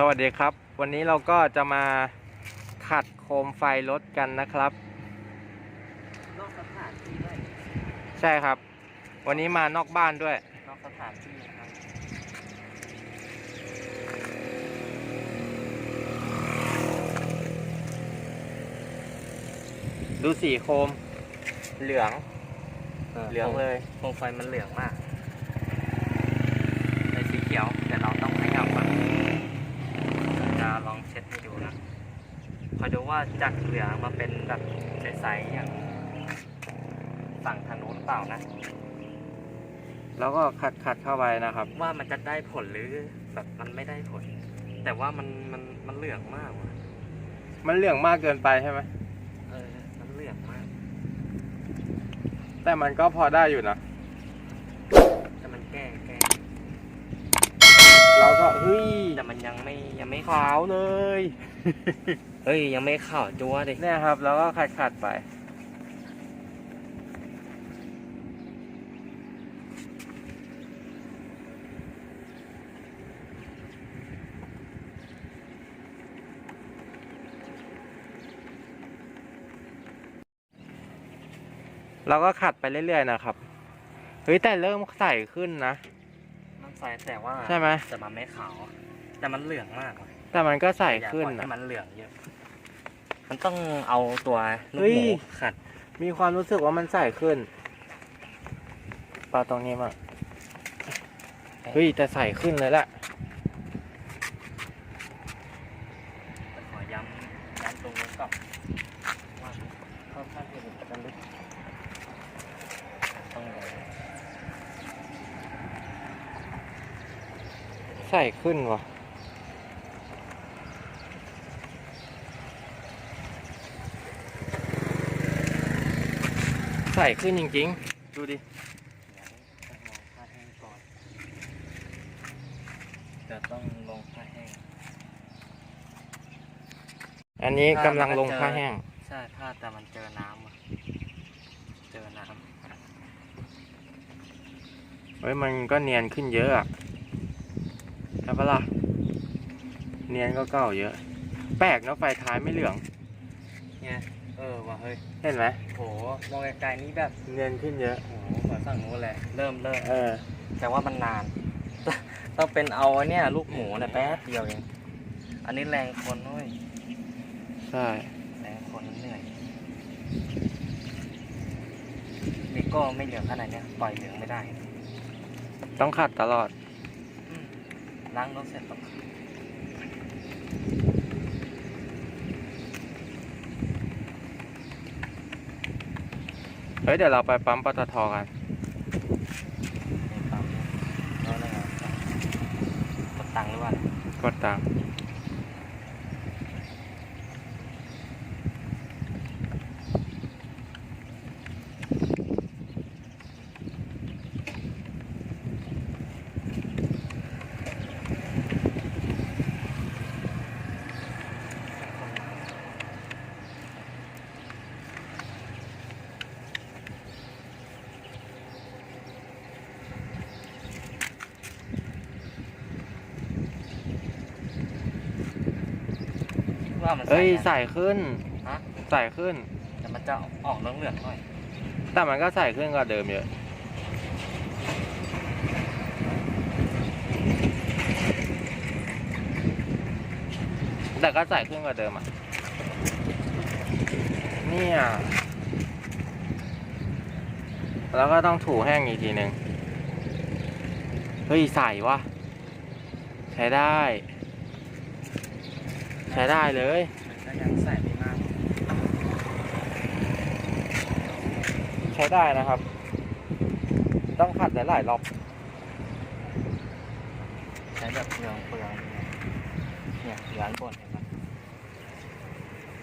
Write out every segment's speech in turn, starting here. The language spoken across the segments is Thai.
สวัสดีครับ วันนี้เราก็จะมาขัดโคมไฟรถกันนะครับนอกสถานที่ด้วยใช่ครับ วันนี้มานอกบ้านด้วย นอกสถานที่นะครับดูสีโคมเหลือง เหลืองเลย โคมไฟมันเหลืองมากในสีเขียวแต่เราต้องให้เอาก่อนจะลองเช็ดให้ดูนะคอยดู ว่าจากเหลืองมาเป็นแบบใสๆอย่างฝั่งทางนู้นหรือเปล่านะ แล้วก็ขัดขัดเข้าไปนะครับ ว่ามันจะได้ผลหรือแบบมันไม่ได้ผล แต่ว่ามันมันมันเหลืองมากว่ะมันเหลืองมากเกินไปใช่ไหมเออมันเหลืองมาก แต่มันก็พอได้อยู่นะแต่มันแก้แก้ เราก็เฮ้ยแต่มันยังไม่ยังไม่ขาวเลย เฮ้ยยังไม่ข่าวจัวดิเนี่ยครับแล้วก็ขัดขัดไปเราก็ขัดไปเรื่อยๆนะครับ เฮ้ยแต่เริ่มใสขึ้นนะ มันใสแต่ว่าใช่ไหมแต่มันไม่ขาว แต่มันเหลืองมากว่ะแต่มันก็ใสอยากขึ้นปล่อยให้นะมันเหลืองเยอะ มันต้องเอาตัวลูเฮ้กยหมูขัด มีความรู้สึกว่ามันใสขึ้นปลาตรงนี้มางเฮ้ยแต่ใสขึ้นเลยแหละขอย้ำย้ำตรงนี้ก่อนว่าค่อนข้างที่จะลึกต้องเลย ใสขึ้นวะใสขึ้นจริงๆ ดูดิเดี๋ยวต้องลงผ้าแห้ง อันนี้กำลังลงผ้าแห้ง ใช่ผ้าแต่มันเจอน้ำอะเจอน้เฮ้ยมันก็เนียนขึ้นเยอะอะ ใช่ปะล่ะ เนียนก็เก่าเยอะ แปลกเนอะไฟท้ายไม่เหลืองำเนี่ยเออว่ะเฮ้ยเห็นไหมโหมองไกลๆนี่แบบเนียนขึ้นเยอะ โหเหมือนฝั่งนู้นเลยเริ่มเริ่มเออ แต่ว่ามันนาน ต้องเป็นเอาไอ้เนี่ย ลูกหมูเนี่ยแป๊บเดียวเองอันนี้แรงคนด้วยใช่ แรงคนเหนื่อยนี่ก็ไม่เหลืองขนาดเนี้ยปล่อยเหลืองไม่ได้ ต้องขัดตลอดอืม ล้างรถเสร็จต้องเฮ้ย เดี๋ยวเราไปปั๊มปตทกันในปั๊มแล้วอะไรอะกดตังค์หรือว่าอะไรกดตังค์ ว่ามันเอ้ยใสใส่ขึ้นฮะ ใส่ขึ้น แต่มันจะออกเหลืองๆหน่อยแต่มันก็ใส่ขึ้นกว่าเดิมเยอะ แต่ก็ใส่ขึ้นกว่าเดิมอะ เนี่ย แล้วก็ต้องถูแห้งอีกทีหนึ่งเฮ้ย ใส่วะ ใช้ได้ใช้ได้เลยมันก็ยังใส่ไม่มากใช้ได้นะครับ ต้องขัดหลายๆรอบใช้แบบเปลืองเปลืองเนี่ยเหลืออันบนเห็นไหม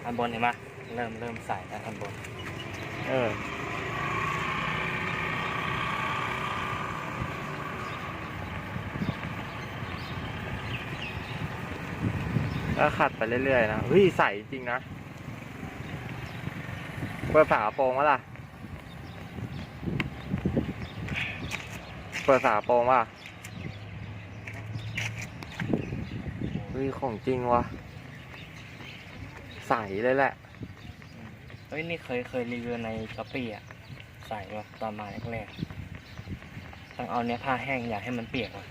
อันบนเห็นไหมเริ่มเริ่มใส่แล้วอันบน เออ ก็ขัดไปเรื่อยๆนะเฮ้ยใสจริงนะเปิดฝากระโปรงวะล่ะ เปิดฝากระโปรงว่ะเฮ้ยของจริงวะใสเลยแหละ เฮ้ยนี่เคยเคยรีวิวในช้อปปี้อะ ใสว่าตอนมาแรกๆต้องเอาเนี้ยผ้าแห้งอย่าให้มันเปียกอะ